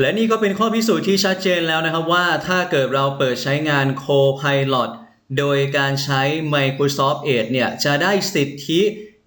และนี่ก็เป็นข้อพิสูจน์ที่ชัดเจนแล้วนะครับว่าถ้าเกิดเราเปิดใช้งาน Copilot โดยการใช้ Microsoft Edge เนี่ยจะได้สิทธิ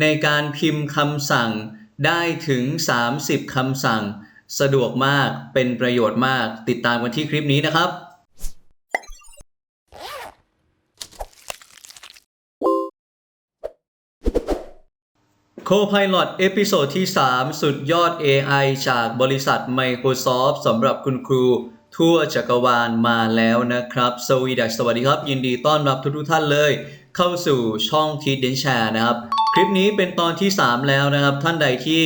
ในการพิมพ์คำสั่งได้ถึง 30 คำสั่ง สะดวกมากเป็นประโยชน์มากติดตามกันที่คลิปนี้นะครับ Copilot เอพิโซดที่ 3 สุดยอด AI จากบริษัท Microsoft สำหรับคุณครู ทั่วจักรวาลมาแล้วนะครับ สวีดัสสวัสดีครับ ยินดีต้อนรับทุกๆท่านเลย เข้าสู่ช่อง t ี d e n Share นะครับ คลิปนี้เป็นตอนที่ 3 แล้วนะครับ ท่านใดที่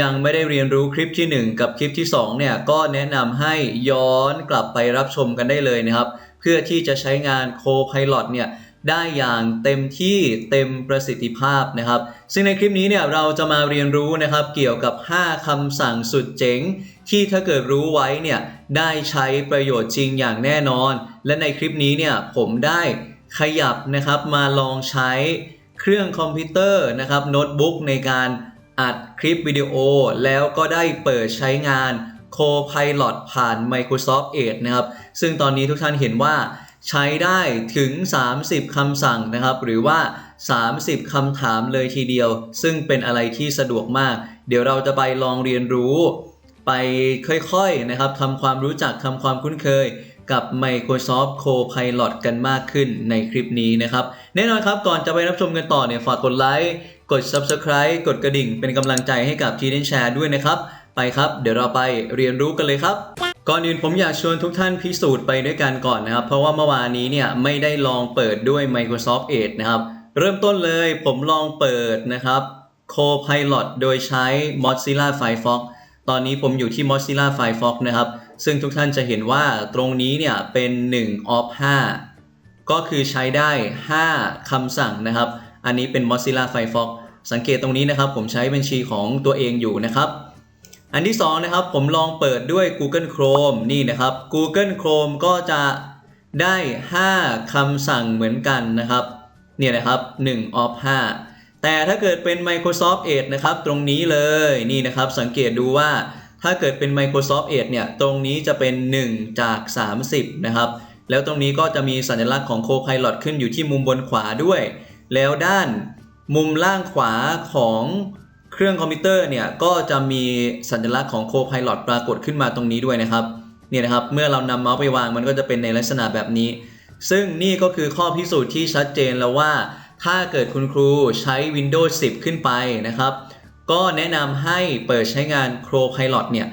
ยังไม่ได้เรียนรู้คลิปที่ 1 กับคลิปที่ 2 เนี่ย ก็แนะนำให้ย้อนกลับไปรับชมกันได้เลยนะครับ เพื่อที่จะใช้งาน Copilot เนี่ย ได้อย่างเต็มที่เต็มประสิทธิภาพนะครับ ซึ่งในคลิปนี้เนี่ยเราจะมาเรียนรู้นะครับเกี่ยวกับ 5คำสั่งสุดเจ๋ง ที่ถ้าเกิดรู้ไว้เนี่ยได้ใช้ประโยชน์จริงอย่างแน่นอน และในคลิปนี้เนี่ยผมได้ขยับนะครับมาลองใช้เครื่องคอมพิวเตอร์นะครับโน้ตบุ๊กในการอัดคลิปวิดีโอ แล้วก็ได้เปิดใช้งาน Copilot ผ่าน Microsoft Edge นะครับ ซึ่งตอนนี้ทุกท่านเห็นว่า ใช้ได้ถึง 30 คำสั่งนะครับ หรือว่า 30 คำถามเลยทีเดียว ซึ่งเป็นอะไรที่สะดวกมาก เดี๋ยวเราจะไปลองเรียนรู้ ไปค่อยๆนะครับทำความรู้จักทำความคุ้นเคยกับ Microsoft Copilot กันมากขึ้นในคลิปนี้นะครับ แน่นอนครับก่อนจะไปรับชมกันต่อเนี่ยฝากกดไลค์ กด Subscribe กดกระดิ่งเป็นกำลังใจให้กับ t ี d e n Share ด้วยนะครับ ไปครับ เดี๋ยวเราไปเรียนรู้กันเลยครับ ก่อนอื่นผมอยากชวนทุกท่านพิสูจน์ไปด้วยกันก่อนนะครับ เพราะว่าเมื่อวานนี้เนี่ยไม่ได้ลองเปิดด้วย Microsoft Edge นะครับ เริ่มต้นเลยผมลองเปิดนะครับ Copilot โดยใช้ Mozilla Firefox ตอนนี้ผมอยู่ที่ Mozilla Firefox นะครับ ซึ่งทุกท่านจะเห็นว่าตรงนี้เนี่ยเป็น 1 of 5 ก็คือใช้ได้ 5 คำสั่งนะครับ อันนี้เป็น Mozilla Firefox สังเกตตรงนี้นะครับ ผมใช้บัญชีของตัวเองอยู่นะครับ อันที่สองนะครับผมลองเปิดด้วย Google Chrome นี่นะครับ Google Chrome ก็จะได้ 5คำสั่งเหมือนกันนะครับ เนี่ยนะครับ1 of 5 แต่ถ้าเกิดเป็น Microsoft Edge นะครับ ตรงนี้เลยนี่นะครับ สังเกตดูว่าถ้าเกิดเป็น Microsoft Edge เนี่ย ตรงนี้จะเป็น 1 จาก 30 นะครับ แล้วตรงนี้ก็จะมีสัญลักษณ์ของ Copilot ขึ้นอยู่ที่มุมบนขวาด้วย แล้วด้านมุมล่างขวาของ เครื่องคอมพิวเตอร์เนี่ยก็จะมีสัญลักษณ์ของ Copilot ปรากฏขึ้นมาตรงนี้ด้วยนะครับเนี่ยนะครับเมื่อเรานำเมาส์ไปวางมันก็จะเป็นในลักษณะแบบนี้ ซึ่งนี่ก็คือข้อพิสูจน์ที่ชัดเจนแล้วว่า ถ้าเกิดคุณครูใช้ Windows 10 ขึ้นไปนะครับ ก็แนะนำให้เปิดใช้งาน Copilot เนี่ย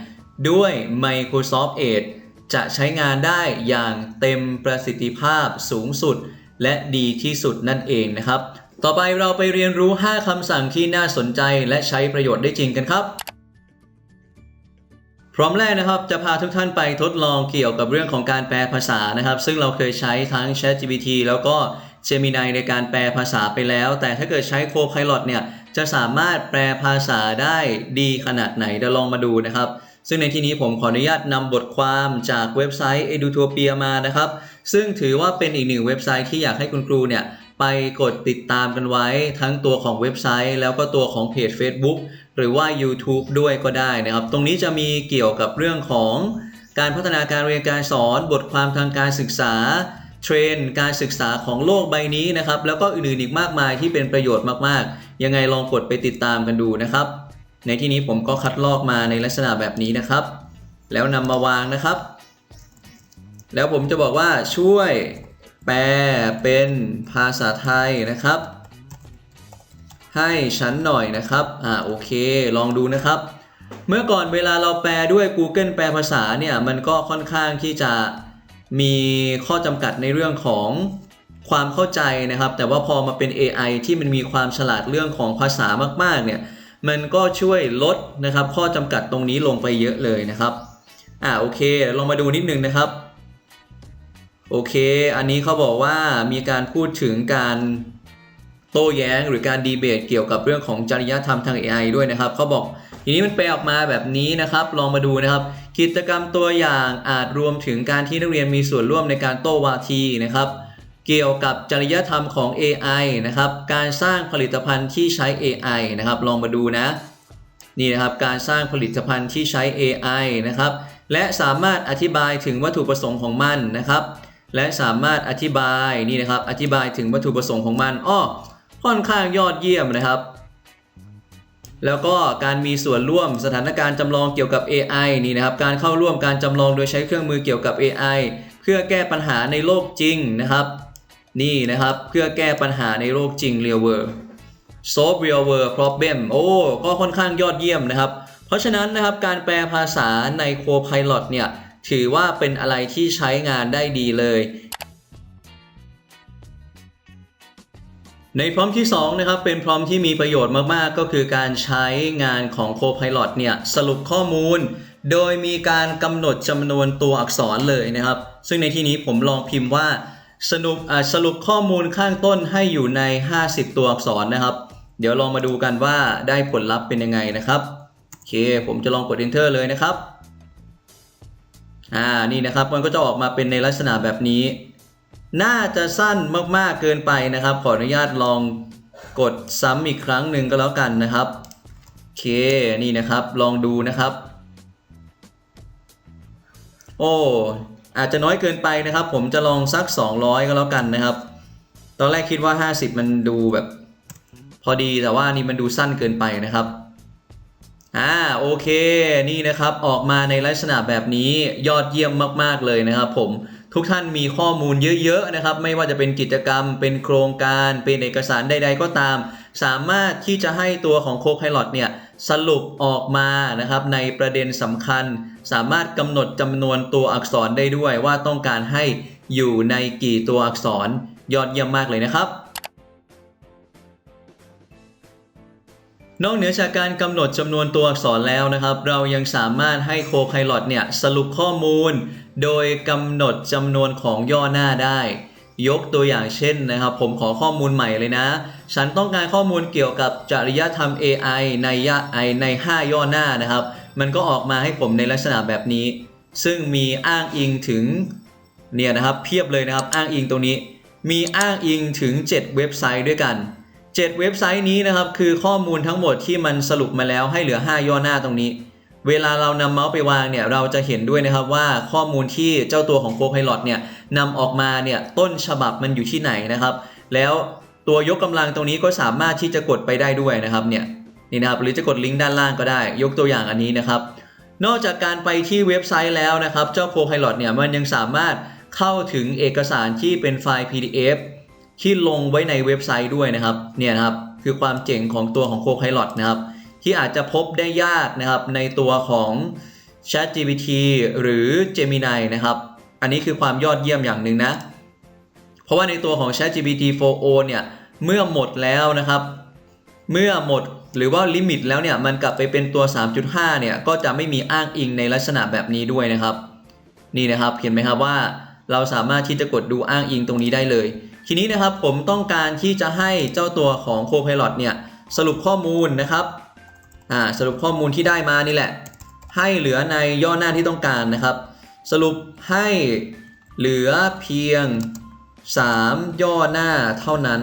ด้วย Microsoft Edge จะใช้งานได้อย่างเต็มประสิทธิภาพสูงสุด และดีที่สุดนั่นเองนะครับ ต่อไปเราไปเรียนรู้ 5 คำสั่งที่น่าสนใจและใช้ประโยชน์ได้จริงกันครับ พร้อมแรกนะครับจะพาทุกท่านไปทดลองเกี่ยวกับเรื่องของการแปลภาษานะครับ ซึ่งเราเคยใช้ทั้ง ChatGPT แล้วก็ Gemini ในการแปลภาษาไปแล้ว แต่ถ้าเกิดใช้ Copilot เนี่ยจะสามารถแปลภาษาได้ดีขนาดไหนเดี๋ยวลองมาดูนะครับ ซึ่งในที่นี้ผมขออนุญาตนำบทความจากเว็บไซต์ Edutopia มานะครับ ซึ่งถือว่าเป็นอีกหนึ่งเว็บไซต์ที่อยากให้คุณครูเนี่ย ไปกดติดตามกันไว้ทั้งตัวของเว็บไซต์ แล้วก็ตัวของเพจ Facebook หรือว่า YouTube ด้วยก็ได้นะครับ ตรงนี้จะมีเกี่ยวกับเรื่องของการพัฒนาการเรียนการสอนบทความทางการศึกษา เทรนการศึกษาของโลกใบนี้นะครับ แล้วก็อื่นๆอีกมากมายที่เป็นประโยชน์มากๆ ยังไงลองกดไปติดตามกันดูนะครับ ในที่นี้ผมก็คัดลอกมาในลักษณะแบบนี้นะครับ แล้วนำมาวางนะครับ แล้วผมจะบอกว่าช่วย แปลเป็นภาษาไทยนะครับ ให้ฉันหน่อยนะครับ อ่าโอเค ลองดูนะครับ เมื่อก่อนเวลาเราแปลด้วย Google แปลภาษาเนี่ย มันก็ค่อนข้างที่จะมีข้อจำกัดในเรื่องของความเข้าใจนะครับ แต่ว่าพอมาเป็น AI ที่มันมีความฉลาดเรื่องของภาษามาก ๆ เนี่ย มันก็ช่วยลดนะครับ ข้อจำกัดตรงนี้ลงไปเยอะเลยนะครับ อ่าโอเค ลองมาดูนิดนึงนะครับ โอเค อันนี้เขาบอกว่ามีการพูดถึงการโต้แย้งหรือการดีเบตเกี่ยวกับเรื่องของจริยธรรมทาง AI ด้วยนะครับเขาบอกทีนี้มันแปลออกมาแบบนี้นะครับ ลองมาดูนะครับ กิจกรรมตัวอย่างอาจรวมถึงการที่นักเรียนมีส่วนร่วมในการโต้วาทีนะครับ เกี่ยวกับจริยธรรมของ AI นะครับ การสร้างผลิตภัณฑ์ที่ใช้ AI นะครับ ลองมาดูนะ นี่นะครับ การสร้างผลิตภัณฑ์ที่ใช้ AI นะครับ และสามารถอธิบายถึงวัตถุประสงค์ของมันนะครับ และสามารถอธิบายนี่นะครับอธิบายถึงวัตถุประสงค์ของมันอ้อค่อนข้างยอดเยี่ยมนะครับ แล้วก็การมีส่วนร่วมสถานการณ์จำลองเกี่ยวกับ AI นี่นะครับ การเข้าร่วมการจำลองโดยใช้เครื่องมือเกี่ยวกับ AI เพื่อแก้ปัญหาในโลกจริงนะครับ นี่นะครับเพื่อแก้ปัญหาในโลกจริง real world solve real world problem โอ้ก็ค่อนข้างยอดเยี่ยมนะครับ เพราะฉะนั้นนะครับการแปลภาษาใน Copilot เนี่ย ถือว่าเป็นอะไรที่ใช้งานได้ดีเลย ในพร้อมที่2นะครับเป็นพร้อมที่มีประโยชน์มากๆ ก็คือการใช้งานของ Copilot เนี่ยสรุปข้อมูล โดยมีการกำหนดจำนวนตัวอักษรเลยนะครับ ซึ่งในที่นี้ผมลองพิมพ์ว่าสรุปสรุปข้อมูลข้างต้นให้อยู่ใน 50 ตัวอักษรนะครับ เดี๋ยวลองมาดูกันว่าได้ผลลัพธ์เป็นยังไงนะครับ โอเค ผมจะลองกด enter เลยนะครับ อ่านี่นะครับมันก็จะออกมาเป็นในลักษณะแบบนี้ น่าจะสั้นมากๆเกินไปนะครับ ขออนุญาตลองกดซ้ำอีกครั้งหนึ่งก็แล้วกันนะครับโอเคนี่นะครับลองดูนะครับ โอ้อาจจะน้อยเกินไปนะครับ ผมจะลองสัก 200 ก็แล้วกันนะครับ ตอนแรกคิดว่า 50 มันดูแบบ พอดีแต่ว่านี่มันดูสั้นเกินไปนะครับ อ่าโอเคนี่นะครับออกมาในลักษณะแบบนี้ยอดเยี่ยมมาก ๆ เลยนะครับผมทุกท่านมีข้อมูลเยอะ ๆ นะครับ ไม่ว่าจะเป็นกิจกรรมเป็นโครงการเป็นเอกสารใด ๆ ก็ตาม สามารถที่จะให้ตัวของโค p i l o t เนี่ยสรุปออกมานะครับในประเด็นสำคัญ สามารถกำหนดจำนวนตัวอักษรได้ด้วยว่าต้องการให้อยู่ในกี่ตัวอักษรยอดเยี่ยมมากเลยนะครับ นอกเหนือจากการกำหนดจำนวนตัวอักษรแล้วนะครับ เรายังสามารถให้โค p i l o t เนี่ยสรุปข้อมูล โดยกำหนดจำนวนของย่อหน้าได้ ยกตัวอย่างเช่นนะครับ ผมขอข้อมูลใหม่เลยนะ ฉันต้องการข้อมูลเกี่ยวกับจริยธรรม AI ในยะ I ใน 5 ย่อหน้านะครับ มันก็ออกมาให้ผมในลักษณะแบบนี้ ซึ่งมีอ้างอิงถึงเนี่ยนะครับเพียบเลยนะครับอ้างอิงตรงนี้ มีอ้างอิงถึง 7 เว็บไซต์ด้วยกัน 7 เว็บไซต์นี้นะครับคือข้อมูลทั้งหมดที่มันสรุปมาแล้วให้เหลือ 5 ย่อหน้าตรงนี้ เวลาเรานำเมาส์ไปวางเนี่ยเราจะเห็นด้วยนะครับว่าข้อมูลที่เจ้าตัวของ Copilot เนี่ยนำออกมาเนี่ยต้นฉบับมันอยู่ที่ไหนนะครับ แล้วตัวยกกำลังตรงนี้ก็สามารถที่จะกดไปได้ด้วยนะครับเนี่ยนี่นะครับหรือจะกดลิงก์ด้านล่างก็ได้ ยกตัวอย่างอันนี้นะครับ นอกจากการไปที่เว็บไซต์แล้วนะครับ เจ้า Copilot เนี่ยมันยังสามารถเข้าถึงเอกสารที่เป็นไฟล์ PDF ที่ลงไว้ในเว็บไซต์ด้วยนะครับเนี่ยครับคือความเจ๋งของตัวของ Copilot นะครับที่อาจจะพบได้ยากนะครับในตัวของ ChatGPT หรือ Gemini นะครับ อันนี้คือความยอดเยี่ยมอย่างหนึ่งนะ เพราะว่าในตัวของ ChatGPT 4o เนี่ยเมื่อหมดแล้วนะครับ เมื่อหมดหรือว่าลิมิตแล้วเนี่ยมันกลับไปเป็นตัว 3.5 เนี่ยก็จะไม่มีอ้างอิงในลักษณะแบบนี้ด้วยนะครับ นี่นะครับเห็นไหมครับว่าเราสามารถที่จะกดดูอ้างอิงตรงนี้ได้เลย ทีนี้นะครับผมต้องการที่จะให้เจ้าตัวของ Copilot เนี่ยสรุปข้อมูลนะครับอ่าสรุปข้อมูลที่ได้มานี่แหละ ให้เหลือในย่อหน้าที่ต้องการนะครับ สรุปให้เหลือเพียง 3 ย่อหน้าเท่านั้น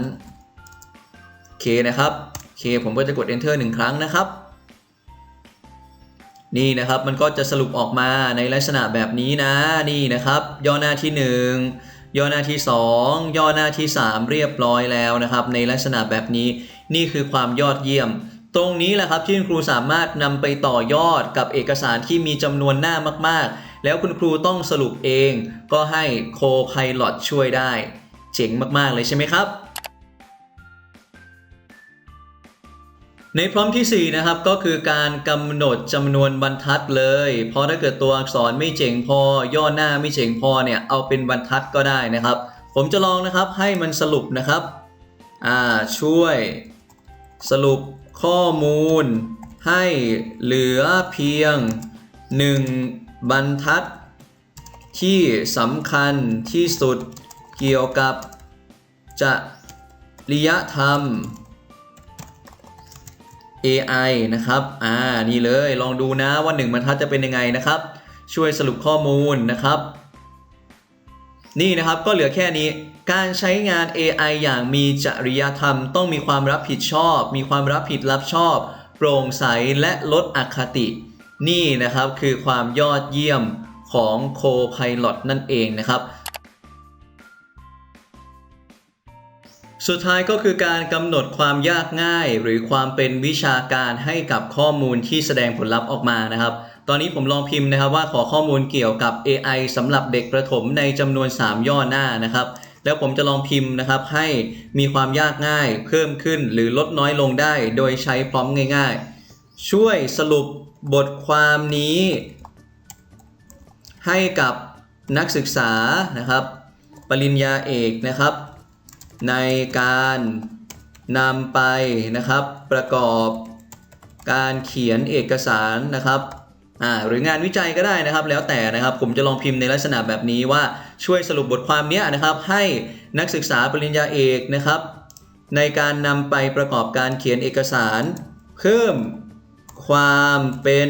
โอเคนะครับโอเคผมก็จะกด enter หนึ่งครั้งนะครับนี่นะครับมันก็จะสรุปออกมาในลักษณะแบบนี้นะนี่นะครับ ย่อหน้าที่ 1 ย่อหน้าที่ 2 ย่อหน้าที่ 3 เรียบร้อยแล้วนะครับ ในลักษณะแบบนี้นี่คือความยอดเยี่ยม ตรงนี้แหละครับที่คุณครูสามารถนำไปต่อยอดกับเอกสารที่มีจำนวนหน้ามากๆ แล้วคุณครูต้องสรุปเอง ก็ให้โคไพลอตช่วยได้ เจ๋งมากๆเลยใช่ไหมครับ ในพร้อมทีสี่ 4 นะครับก็คือการกำหนดจำนวนบรรทัดเลย เพราะถ้าเกิดตัวอักษรไม่เจ๋งพอย่อหน้าไม่เจ๋งพอเนี่ยเอาเป็นบรรทัดก็ได้นะครับ ผมจะลองนะครับให้มันสรุปนะครับอ่าช่วยสรุปข้อมูล ให้เหลือเพียง 1 บรรทัด ที่สำคัญที่สุดเกี่ยวกับจริยธรรม AI นะครับ อ่า นี่เลย ลองดูนะว่า 1บรรทัดจะเป็นยังไงนะครับ ช่วยสรุปข้อมูลนะครับ นี่นะครับ ก็เหลือแค่นี้ การใช้งาน AI อย่างมีจริยธรรม ต้องมีความรับผิดชอบ มีความรับผิดรับชอบ โปร่งใส และลดอคติ นี่นะครับ คือความยอดเยี่ยมของ Copilot นั่นเองนะครับ สุดท้ายก็คือการกำหนดความยากง่าย หรือความเป็นวิชาการให้กับข้อมูลที่แสดงผลลัพธ์ออกมานะครับ ตอนนี้ผมลองพิมพ์นะครับว่าขอข้อมูลเกี่ยวกับ AI สำหรับเด็กประถมในจำนวน 3 ย่อหน้านะครับ แล้วผมจะลองพิมพ์นะครับให้มีความยากง่าย เพิ่มขึ้นหรือลดน้อยลงได้ โดยใช้พร้อมง่าย ๆ ช่วยสรุปบทความนี้ ให้กับนักศึกษานะครับ ปริญญาเอกนะครับ ในการนำไปนะครับ ประกอบการเขียนเอกสารนะครับหรืองานวิจัยก็ได้นะครับ แล้วแต่นะครับผมจะลองพิมพ์ในลักษณะแบบนี้ว่าช่วยสรุปบทความนี้นะครับ ให้นักศึกษาปริญญาเอกนะครับ ในการนำไปประกอบการเขียนเอกสาร เพิ่มความเป็น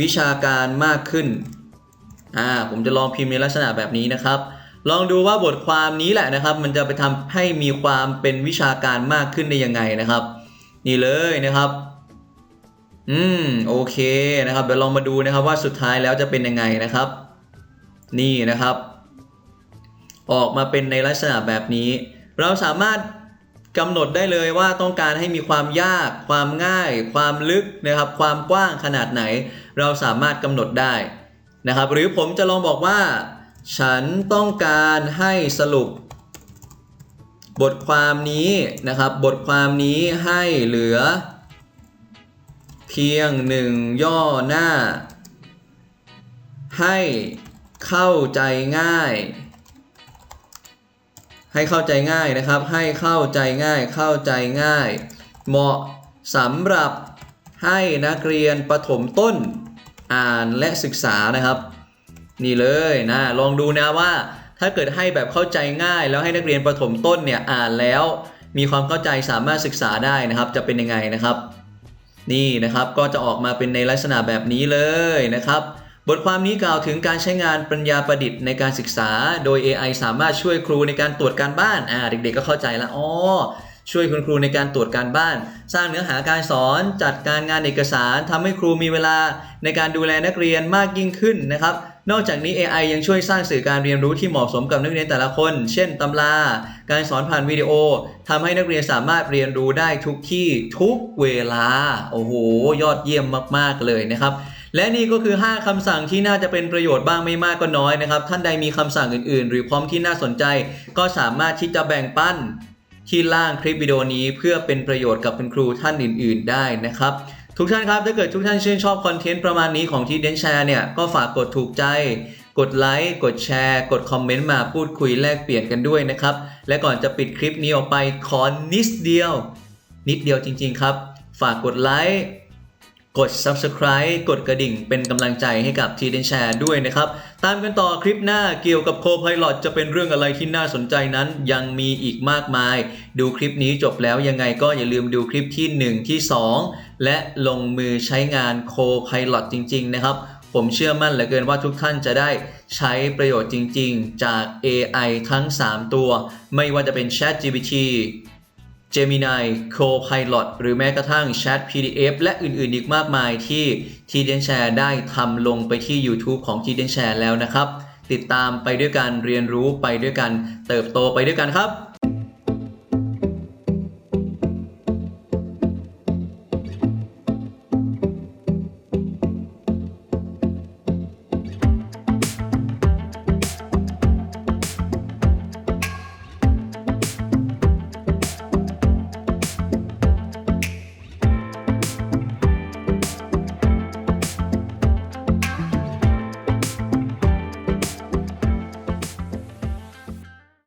วิชาการมากขึ้นอ่าผมจะลองพิมพ์ในลักษณะแบบนี้นะครับ ลองดูว่าบทความนี้แหละนะครับ มันจะไปทำให้มีความเป็นวิชาการมากขึ้นได้ยังไงนะครับ นี่เลยนะครับ อืมโอเคนะครับเดี๋ยวลองมาดูนะครับว่าสุดท้ายแล้วจะเป็นยังไงนะครับ นี่นะครับ ออกมาเป็นในลักษณะแบบนี้ เราสามารถกำหนดได้เลยว่าต้องการให้มีความยาก ความง่าย ความลึกนะครับ ความกว้างขนาดไหน เราสามารถกำหนดได้นะครับ หรือผมจะลองบอกว่า ฉันต้องการให้สรุป บทความนี้นะครับ บทความนี้ให้เหลือ เพียงหนึ่งย่อหน้า ให้เข้าใจง่าย ให้เข้าใจง่ายนะครับ ให้เข้าใจง่ายเข้าใจง่าย เหมาะสำหรับให้นักเรียนประถมต้นอ่านและศึกษานะครับ นี่เลยนะลองดูนะว่า ถ้าเกิดให้แบบเข้าใจง่าย แล้วให้นักเรียนประถมต้นเนี่ยอ่านแล้ว มีความเข้าใจสามารถศึกษาได้นะครับ จะเป็นยังไงนะครับ นี่นะครับก็จะออกมาเป็นในลักษณะแบบนี้เลยนะครับ บทความนี้กล่าวถึงการใช้งานปัญญาประดิษฐ์ในการศึกษา โดย AI สามารถช่วยครูในการตรวจการบ้านอ่าเด็กๆก็เข้าใจล้วอ๋อช่วยคุณครูในการตรวจการบ้าน สร้างเนื้อหาการสอน จัดการงานเอกสารทำให้ครูมีเวลาในการดูแลนักเรียนมากยิ่งขึ้นนะครับ นอกจากนี้ AI ยังช่วยสร้างสื่อการเรียนรู้ที่เหมาะสมกับนักเรียนแต่ละคน เช่นตำรา การสอนผ่านวิดีโอทำให้นักเรียนสามารถเรียนรู้ได้ทุกที่ทุกเวลา โอ้โห ยอดเยี่ยมมาก ๆ เลยนะครับ และนี่ก็คือ 5คำสั่งที่น่าจะเป็นประโยชน์บ้างไม่มากก็น้อยนะครับ ท่านใดมีคำสั่งอื่น ๆ หรือพร้อมที่น่าสนใจ ก็สามารถที่จะแบ่งปันที่ล่างคลิปวิดีโอนี้เพื่อเป็นประโยชน์กับคุณครูท่านอื่น ๆ ได้นะครับ ทุกท่านครับ ถ้าเกิดทุกท่านชื่นชอบคอนเทนต์ประมาณนี้ของที่เดนแชร์เนี่ย ก็ฝากกดถูกใจ กดไลค์ กดแชร์ กดคอมเมนต์มาพูดคุยแลกเปลี่ยนกันด้วยนะครับ และก่อนจะปิดคลิปนี้ออกไปขอนิดเดียว นิดเดียวจริง ๆ ครับ ฝากกดไลค์ กด subscribe กดกระดิ่งเป็นกำลังใจให้กับทีเดนแชร์ด้วยนะครับ ตามกันต่อคลิปหน้าเกี่ยวกับ Copilot จะเป็นเรื่องอะไรที่น่าสนใจนั้น ยังมีอีกมากมาย ดูคลิปนี้จบแล้วยังไงก็อย่าลืมดูคลิปที่ 1 ที่ 2 และลงมือใช้งาน Copilot จริง ๆ นะครับ ผมเชื่อมั่นเหลือเกินว่าทุกท่านจะได้ใช้ประโยชน์จริง ๆ จาก AI ทั้ง 3 ตัว ไม่ว่าจะเป็น ChatGPT Gemini Copilot หรือแม้กระทั่ง Chat PDF และอื่นๆ อีกมากมายที่ t d e n Share ได้ทำลงไปที่ YouTube ของ t d e n Share แล้วนะครับ ติดตามไปด้วยกันเรียนรู้ไปด้วยกัน เติบโตไปด้วยกันครับ